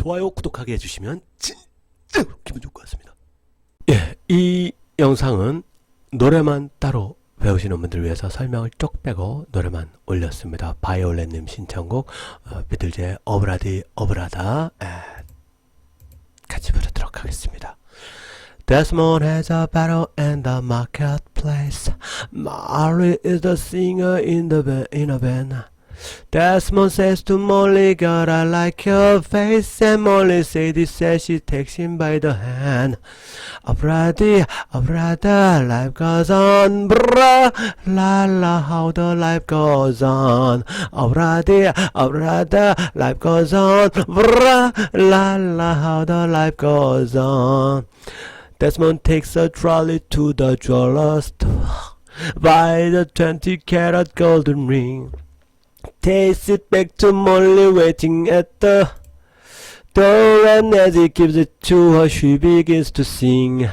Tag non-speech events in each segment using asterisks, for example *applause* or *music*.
좋아요, 구독하게 해주시면 진짜 기분 좋을 것 같습니다. 예, 이 영상은 노래만 따로 배우시는 분들 위해서 설명을 쪽 빼고 노래만 올렸습니다. 바이올렛님 신청곡 어, 비틀즈의 어브라디 어브라다 에, 같이 부르도록 하겠습니다. Desmond has a battle in the marketplace. Mary is the singer in the ba- in a band. Desmond says to Molly, God, I like your face. And Molly said, he says she takes him by the hand. A brother, a brother, life goes on. Brah, la la, how the life goes on. A brother, a brother, life goes on. Brah, la la, how the life goes on. Desmond takes a trolley to the jeweler's store. Buy the 20 carat golden ring. Takes it back to Molly waiting at the door and as he gives it to her she begins to sing.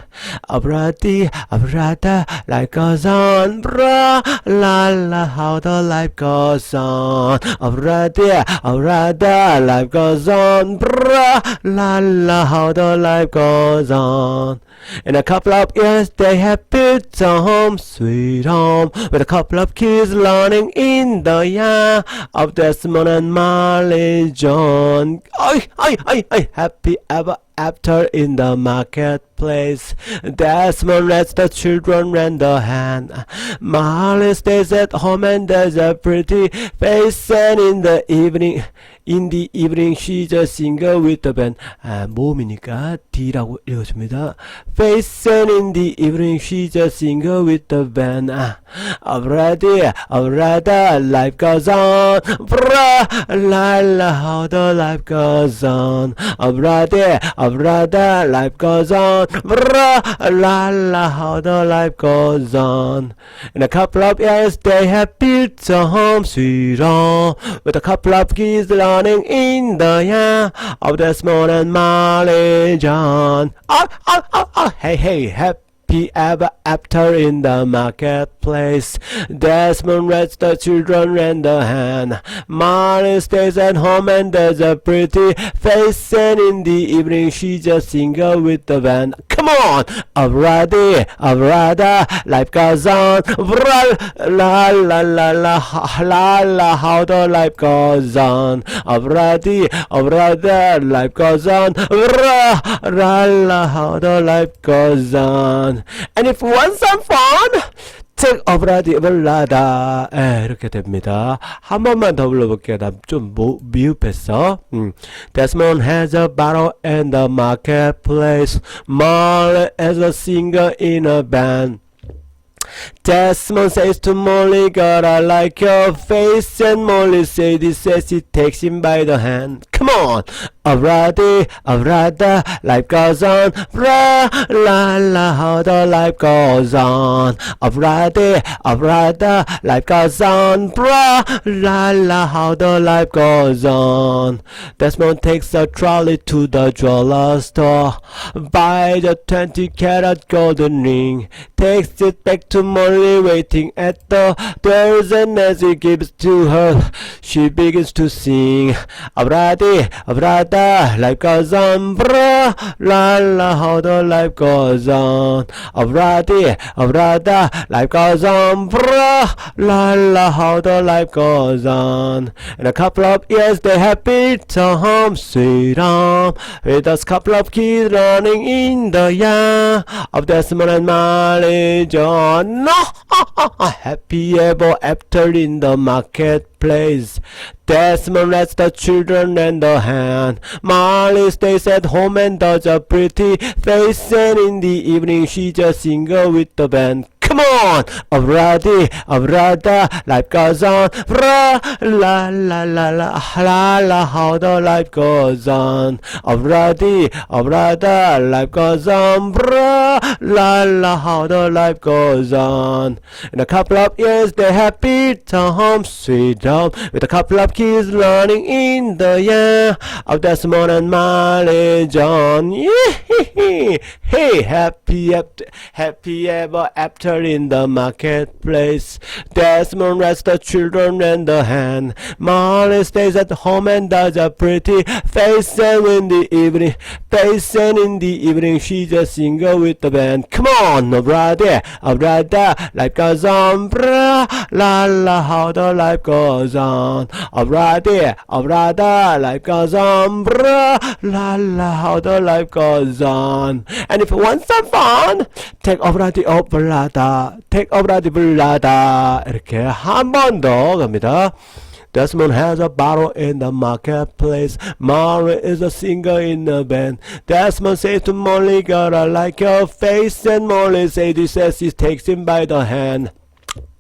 Abradi, abrada, life goes on. Bra, la la, how the life goes on. Abradi, abrada, life goes on. Bra, la la, how the life goes on. In a couple of years they have built a home, sweet home, with a couple of kids learning in the yard of Desmond and Marley John. Ay, ay, ay, ay, happy ever after in the marketplace. Desmond lets the children lend a hand. Marley stays at home and does a pretty face and in the evening In the evening she's a singer with the band 아, 모음이니까 D라고 읽어줍니다 Face and in the evening she's a singer with the band 아, Already, already, life goes on Bra, la la, how the life goes on Already, already, life goes on. Bra, la la, how the life goes on. In a couple of years they have built a home sweet home With a couple of kids running in the yard Of Desmond and Molly John. Ah, ah, ah, ah, hey, hey, happy ever after in the marketplace. Desmond lets the children lend a hand. Molly stays at home and does a pretty face. And in the evening, she's a singer with the band. Come on! Already, already, life goes on. La la la la la la, how the life goes on. Already, already, life goes on. La la, how the life goes on. And if you want some fun, 책 어브라디 블라다 예, 이렇게 됩니다. 한 번만 더 불러볼게요. 나좀 미흡했어. 음. Desmond has a battle in the marketplace. Molly is a singer in a band. Desmond says to Molly, God, I like your face. And Molly says, he says he takes him by the hand. Come on! Already, already, life goes on. Bra, la, la, how the life goes on. Already, already, life goes on. Bra, la, la, how the life goes on. Desmond takes a trolley to the jeweler's store. Buy the 20 carat golden ring. Takes it back to Molly waiting at the doors and as he gives to her, she begins to sing. Abradi, life goes on. Bra, la la, how the life goes on. Abradi, abrada, life goes on. Bra, la la, how the life goes on. In a couple of years they have built a home, sweet home, with a couple of kids running in the yard of Desmond and Molly John. No, *laughs* happy ever after in the marketplace. Desmond lets the children lend a hand. Molly stays at home and does a pretty face, and in the evening she's a singer with the band. Come on! Already, already, life goes on. Bra, la la la la, la la, how the life goes on. Already, already, life goes on. Bra, la la, how the life goes on. In a couple of years, they have built a home, sweet home, with a couple of kids learning in the year of Desmond and Molly John. Yeah. hey, happy, ap- happy ever after in the marketplace. Desmond rests the children and the hand. Molly stays at home and does a pretty face, and in the evening, face, and in the evening, she's a singer with the band. Come on, brother, brother, life goes on, brah, la la, how the life goes on. Brother, brother, life goes on, brah, la la, how the life goes on. And if you want some fun, take over the obrada, take over the blada. 이렇게 한 번 더 갑니다. Desmond has a bottle in the marketplace. Molly is a singer in the band. Desmond says to Molly, girl, I like your face. And Molly says, he says he takes him by the hand.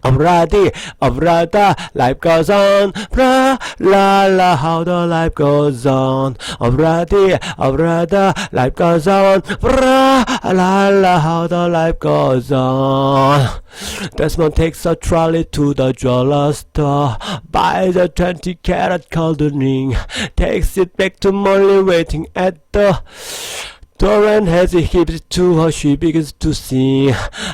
Alrighty, alrighty, uh, life goes on, blah, la la, how the life goes on. Alrighty, alrighty, uh, life goes on, blah, la la, how the life goes on. Desmond takes a trolley to the jeweler store, buys a 20 carat golden ring, takes it back to Molly waiting at the Doran has hips to her, she begins to sing.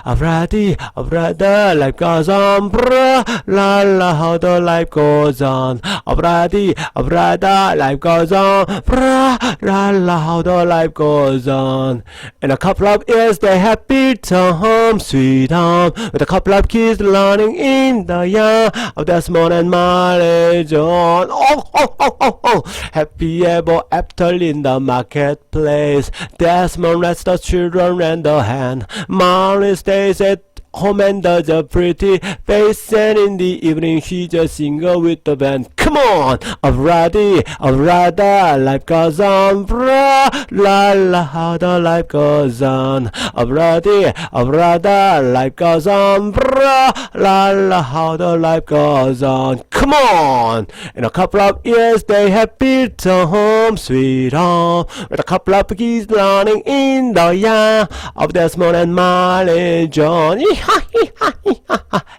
Alrighty, alrighty, life goes on, bruh, la la, how the life goes on. Alrighty, alrighty, life goes on, bruh, la la, how the life goes on. In a couple of years, they happy to home, sweet home, with a couple of kids learning in the yard of Desmond and Molly John. Oh, oh, oh, oh, oh, happy ever after in the marketplace. Desmond lets the children and the hand. Molly stays at home and does a pretty face, and in the evening she's a singer with the band. Come on, alrighty, alrighty, life goes on, brah, la la, how the life goes on. Alrighty, alrighty, life goes on, brah, la la, how the life goes on. Come on, in a couple of years they have built a home, sweet home, with a couple of kids learning in the yard of Desmond and Molly John.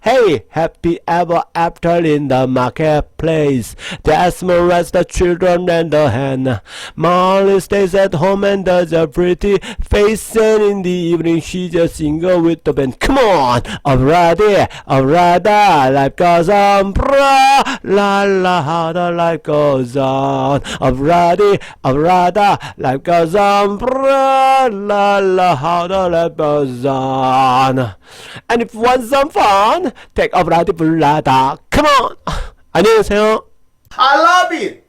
Hey, happy ever after in the marketplace. Desmond rests the children and the hen. Molly stays at home and does a pretty face, and in the evening she's a singer with the band. Come on, alrighty, alrighty, ah, life goes on, brah, la la, how the life goes on. Alrighty, alrighty, life goes on, brah, la la, how the life goes on. And if you want some fun, take a ride 불라다. Come on. *laughs* 안녕히 계세요. I love it.